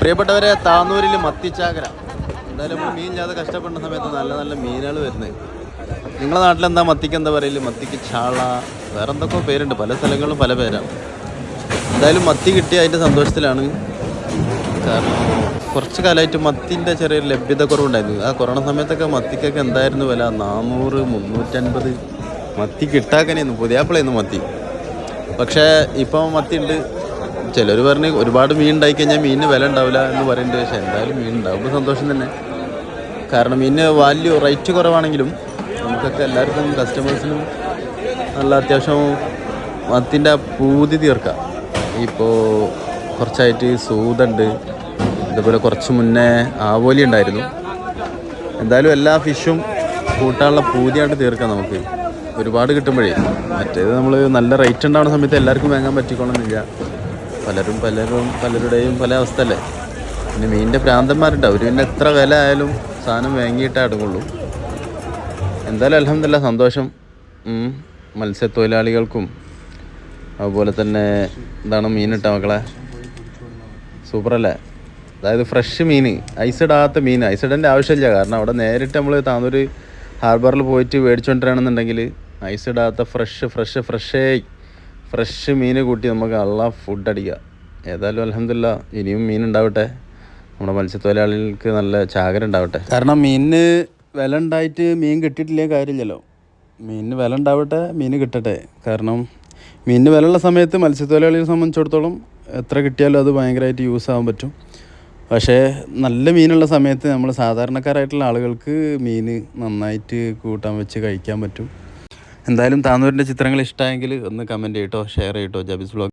പ്രിയപ്പെട്ടവരെ താന്നൂരിൽ മത്തിച്ചാകര. എന്തായാലും മീൻ ഇല്ലാതെ കഷ്ടപ്പെടുന്ന സമയത്ത് നല്ല നല്ല മീനുകൾ വരുന്നത് നിങ്ങളെ നാട്ടിലെന്താ മത്തിക്ക് എന്താ പറയൽ? മത്തിക്ക് ചാള വേറെ എന്തൊക്കെയോ പേരുണ്ട്. പല സ്ഥലങ്ങളിലും പല പേരാണ് എന്തായാലും മത്തി കിട്ടിയ അതിന്റെ സന്തോഷത്തിലാണ്. കാരണം കുറച്ച് കാലമായിട്ട് മത്തിന്റെ ചെറിയൊരു ലഭ്യത കുറവുണ്ടായിരുന്നു ആ കൊറോണ സമയത്തൊക്കെ മത്തിക്കൊക്കെ എന്തായിരുന്നു വില? നാനൂറ് മുന്നൂറ്റൻപത്. മത്തി കിട്ടാക്കനെയായിരുന്നു. പുതിയാപ്പിളായിരുന്നു മത്തി. പക്ഷേ ഇപ്പം മത്തി ഉണ്ട് ചിലർ പറഞ്ഞ് ഒരുപാട് മീൻ ഉണ്ടായി കഴിഞ്ഞാൽ മീനിന് വില ഉണ്ടാവില്ല എന്ന് പറയുന്നുണ്ട് പക്ഷേ എന്തായാലും മീൻ ഉണ്ടാവുമ്പോൾ സന്തോഷം തന്നെ. കാരണം മീനിന് വാല്യൂ റേറ്റ് കുറവാണെങ്കിലും നമുക്കൊക്കെ എല്ലാവർക്കും കസ്റ്റമേഴ്സിനും നല്ല അത്യാവശ്യം മത്തിന്റെ പൂതി തീർക്കാം. ഇപ്പോൾ കുറച്ചായിട്ട് സൂതുണ്ട് അതുപോലെ കുറച്ച് മുന്നേ ആവോലി ഉണ്ടായിരുന്നു. എന്തായാലും എല്ലാ ഫിഷും കൂട്ടാനുള്ള പൂതിയായിട്ട് തീർക്കാം നമുക്ക്. ഒരുപാട് കിട്ടുമ്പോഴേ. മറ്റേത് നമ്മൾ നല്ല റേറ്റ് ഉണ്ടാവുന്ന സമയത്ത് എല്ലാവർക്കും വാങ്ങാൻ പറ്റിക്കോണമെന്നില്ല പലരും പലരും പലരുടെയും പല അവസ്ഥ അല്ലേ പിന്നെ മീനിന്റെ ഭ്രാന്തന്മാരുണ്ട്. അവർ പിന്നെ എത്ര വില ആയാലും സാധനം വാങ്ങിയിട്ടേ അടങ്ങുള്ളൂ എന്തായാലും അലഹമില്ല സന്തോഷം. മത്സ്യത്തൊഴിലാളികൾക്കും. അതുപോലെ തന്നെ എന്താണ് മീനിട്ട മക്കളെ. സൂപ്പറല്ലേ? അതായത് ഫ്രഷ് മീൻ ഐസിടാത്ത മീൻ ഐസിഡന്റെ ആവശ്യമില്ല. കാരണം അവിടെ നേരിട്ട് നമ്മൾ താന്നൂർ ഹാർബറിൽ പോയിട്ട് മേടിച്ചുകൊണ്ടിരാണെന്നുണ്ടെങ്കിൽ ഐസിടാത്ത ഫ്രഷ് ഫ്രഷ് ഫ്രഷേ ഫ്രഷ് മീൻ കൂട്ടി നമുക്ക് നല്ല ഫുഡ് അടിക്കുക. ഏതായാലും അലഹമില്ല ഇനിയും മീൻ ഉണ്ടാവട്ടെ. നമ്മുടെ മത്സ്യത്തൊഴിലാളികൾക്ക് നല്ല ചാകര ഉണ്ടാവട്ടെ. കാരണം മീനിന് വില ഉണ്ടായിട്ട് മീൻ കിട്ടിയിട്ടില്ലേ കാര്യമില്ലല്ലോ. മീനിന് വില ഉണ്ടാവട്ടെ മീൻ കിട്ടട്ടെ. കാരണം മീനിന് വില ഉള്ള സമയത്ത് മത്സ്യത്തൊഴിലാളികളെ സംബന്ധിച്ചിടത്തോളം എത്ര കിട്ടിയാലും അത് ഭയങ്കരമായിട്ട് യൂസ് ആവാൻ പറ്റും. പക്ഷേ നല്ല മീനുള്ള സമയത്ത് നമ്മൾ സാധാരണക്കാരായിട്ടുള്ള ആളുകൾക്ക് മീൻ നന്നായിട്ട് കൂട്ടാൻ വെച്ച് കഴിക്കാൻ പറ്റും. എന്തായാലും താന്നൂരിന്റെ ചിത്രങ്ങൾ ഇഷ്ടമായെങ്കിൽ ഒന്ന് കമന്റ് ചെയ്യട്ടോ ഷെയർ ചെയ്യട്ടോ ജബിസ് ബ്ലോഗ്